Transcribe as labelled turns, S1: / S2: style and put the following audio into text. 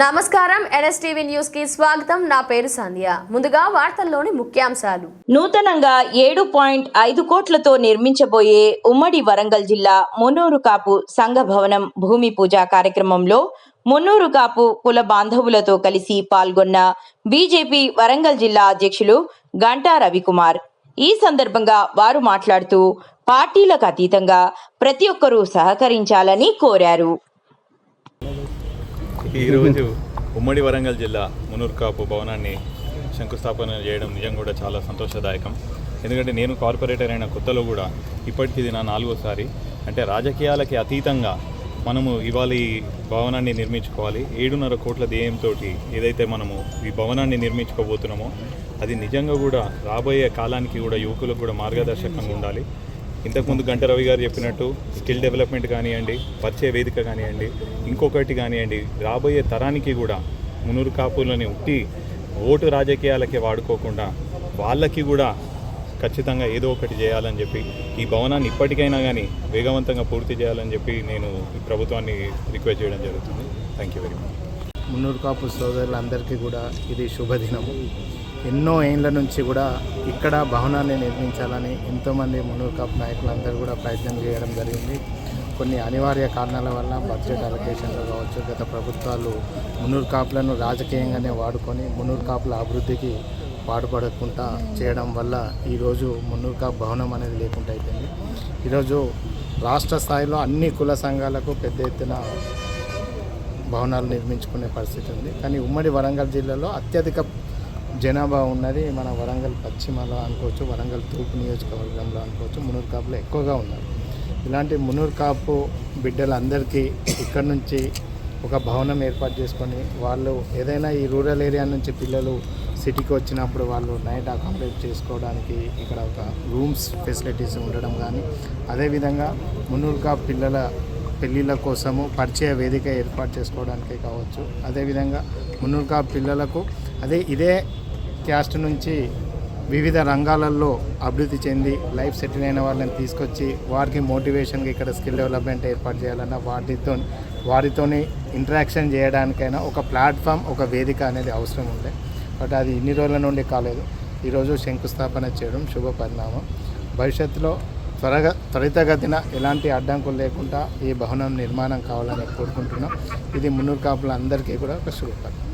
S1: నమస్కారం ఎన్ఎస్టీవీ న్యూస్కి స్వాగతం. నా పేరు సంధ్య. ముందుగా వార్తల్లోని ముఖ్యాంశాలు.
S2: నూతనంగా ఏడు పాయింట్ ఐదు కోట్లతో నిర్మించబోయే ఉమ్మడి వరంగల్ జిల్లా మున్నూరు కాపు సంఘ భవనం భూమి పూజ కార్యక్రమంలో మున్నూరు కాపు కుల బాంధవులతో కలిసి పాల్గొన్న బీజేపీ వరంగల్ జిల్లా అధ్యక్షులు గంటా రవికుమార్. ఈ సందర్భంగా వారు మాట్లాడుతూ పార్టీలకు అతీతంగా ప్రతి ఒక్కరూ సహకరించాలని కోరారు.
S3: ఈరోజు ఉమ్మడి వరంగల్ జిల్లా మునూర్కాపు భవనాన్ని శంకుస్థాపన చేయడం నిజం కూడా చాలా సంతోషదాయకం. ఎందుకంటే నేను కార్పొరేటర్ అయిన కొత్తలో కూడా ఇప్పటికి ఇది నా నాలుగోసారి. అంటే రాజకీయాలకి అతీతంగా మనము ఇవాళ ఈ భవనాన్ని నిర్మించుకోవాలి. ఏడున్నర కోట్ల ధ్యేయంతో ఏదైతే మనము ఈ భవనాన్ని నిర్మించుకోబోతున్నామో అది నిజంగా కూడా రాబోయే కాలానికి కూడా యువకులకు కూడా మార్గదర్శకంగా ఉండాలి. ఇంతకుముందు గంట రవి గారు చెప్పినట్టు స్కిల్ డెవలప్మెంట్ కానివ్వండి పరిచయ వేదిక కానివ్వండి ఇంకొకటి కానివ్వండి రాబోయే తరానికి కూడా మునూరు కాపులని ఉట్టి ఓటు రాజకీయాలకే వాడుకోకుండా వాళ్ళకి కూడా ఖచ్చితంగా ఏదో ఒకటి చేయాలని చెప్పి ఈ భవనాన్ని ఇప్పటికైనా కానీ వేగవంతంగా పూర్తి చేయాలని చెప్పి నేను ప్రభుత్వాన్ని రిక్వెస్ట్ చేయడం జరుగుతుంది. Thank you very much
S4: Munnuru Kapu సోదరులందరికీ కూడా ఇది శుభదినము. ఎన్నో ఏండ్ల నుంచి కూడా ఇక్కడ భవనాన్ని నిర్మించాలని ఎంతోమంది మున్నూరు కాపు నాయకులందరూ కూడా ప్రయత్నం చేయడం జరిగింది. కొన్ని అనివార్య కారణాల వల్ల బడ్జెట్ అలొకేషన్లో కావచ్చు గత ప్రభుత్వాలు మున్నూరు కాపులను రాజకీయంగానే వాడుకొని మున్నూరు కాపుల అభివృద్ధికి పాటుపడకుండా చేయడం వల్ల ఈరోజు మున్నూరు కాపు భవనం అనేది లేకుండా అయిపోయింది. ఈరోజు రాష్ట్ర స్థాయిలో అన్ని కుల సంఘాలకు పెద్ద ఎత్తున భవనాలు నిర్మించుకునే పరిస్థితి ఉంది. కానీ ఉమ్మడి వరంగల్ జిల్లాలో అత్యధిక జనాభా ఉన్నది మన వరంగల్ పశ్చిమలో అనుకోవచ్చు వరంగల్ తూర్పు నియోజకవర్గంలో అనుకోవచ్చు మునూరు కాపులో ఎక్కువగా ఉన్నారు. ఇలాంటి మునూరు కాపు బిడ్డలందరికీ ఇక్కడ నుంచి ఒక భవనం ఏర్పాటు చేసుకొని వాళ్ళు ఏదైనా ఈ రూరల్ ఏరియా నుంచి పిల్లలు సిటీకి వచ్చినప్పుడు వాళ్ళు నైట్ అకామిడేట్ చేసుకోవడానికి ఇక్కడ ఒక రూమ్స్ ఫెసిలిటీస్ ఉండడం కానీ అదేవిధంగా మునూరుగా పిల్లల పెళ్ళిళ్ళ కోసము పరిచయ వేదిక ఏర్పాటు చేసుకోవడానికి కావచ్చు. అదేవిధంగా మునుగా పిల్లలకు అదే ఇదే క్యాస్ట్ నుంచి వివిధ రంగాలలో అభివృద్ధి చెంది లైఫ్ సెటిల్ అయిన వాళ్ళని తీసుకొచ్చి వారికి మోటివేషన్గా ఇక్కడ స్కిల్ డెవలప్మెంట్ ఏర్పాటు చేయాలన్నా వాటితో వారితోని ఇంటరాక్షన్ చేయడానికైనా ఒక ప్లాట్ఫామ్ ఒక వేదిక అనేది అవసరం ఉండే బట్ అది ఇన్ని రోజుల నుండి కాలేదు. ఈరోజు శంకుస్థాపన చేయడం శుభ పరిణామం భవిష్యత్తులో త్వరగా త్వరితగతిన ఎలాంటి అడ్డంకులు లేకుండా ఈ భవనం నిర్మాణం కావాలని కోరుకుంటున్నాం. ఇది మున్నూరు కాపులందరికీ కూడా ఒక శుభపరిణామం